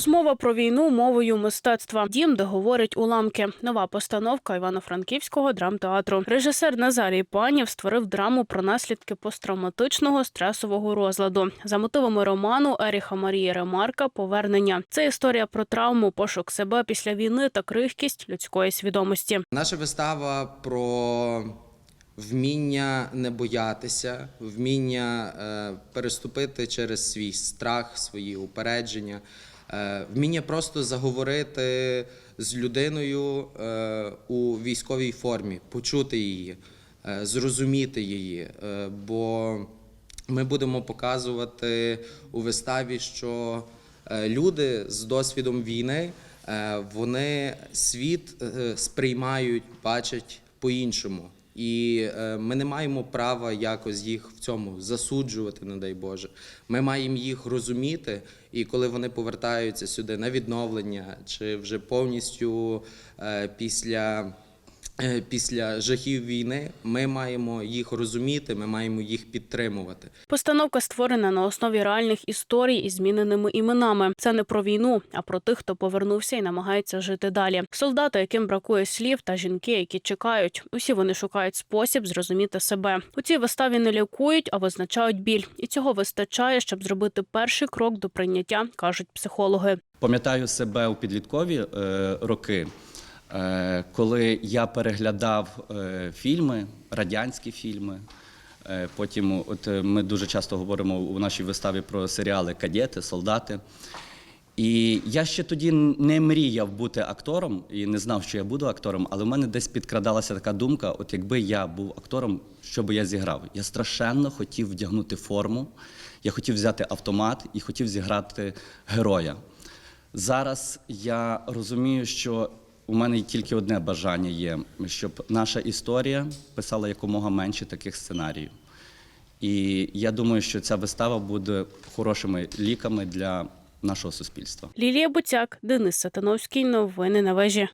Розмова про війну мовою мистецтва. Дім, де говорять уламки. Нова постановка Івано-Франківського драмтеатру. Режисер Назарій Панів створив драму про наслідки посттравматичного стресового розладу. За мотивами роману Еріха Марії Ремарка Повернення. Це історія про травму, пошук себе після війни та крихкість людської свідомості. Наша вистава про вміння не боятися, вміння е, переступити через свій страх, свої упередження, вміння просто заговорити з людиною е, у військовій формі, почути її, е, зрозуміти її. Е, бо ми будемо показувати у виставі, що е, люди з досвідом війни е, вони світ е, сприймають, бачать по-іншому. І е, ми не маємо права якось їх в цьому засуджувати, не дай Боже. Ми маємо їх розуміти, і коли вони повертаються сюди на відновлення, чи вже повністю е, після після жахів війни, ми маємо їх розуміти, ми маємо їх підтримувати. Постановка створена на основі реальних історій із зміненими іменами. Це не про війну, а про тих, хто повернувся і намагається жити далі. Солдати, яким бракує слів, та жінки, які чекають. Усі вони шукають спосіб зрозуміти себе. У цій виставі не лікують, а визначають біль. І цього вистачає, щоб зробити перший крок до прийняття, кажуть психологи. Пам'ятаю себе у підліткові е, роки, е, коли я переглядав е, фільми, радянські фільми. Е, потім, от е, ми дуже часто говоримо у нашій виставі про серіали Кадети, солдати. І я ще тоді не мріяв бути актором і не знав, що я буду актором, але в мене десь підкрадалася така думка: от якби я був актором, що би я зіграв? Я страшенно хотів вдягнути форму, я хотів взяти автомат і хотів зіграти героя. Зараз я розумію, що у мене тільки одне бажання є, щоб наша історія писала якомога менше таких сценаріїв. І я думаю, що ця вистава буде хорошими ліками для нашого суспільства. Лілія Буцяк, Денис Сатановський. Новини на вежі.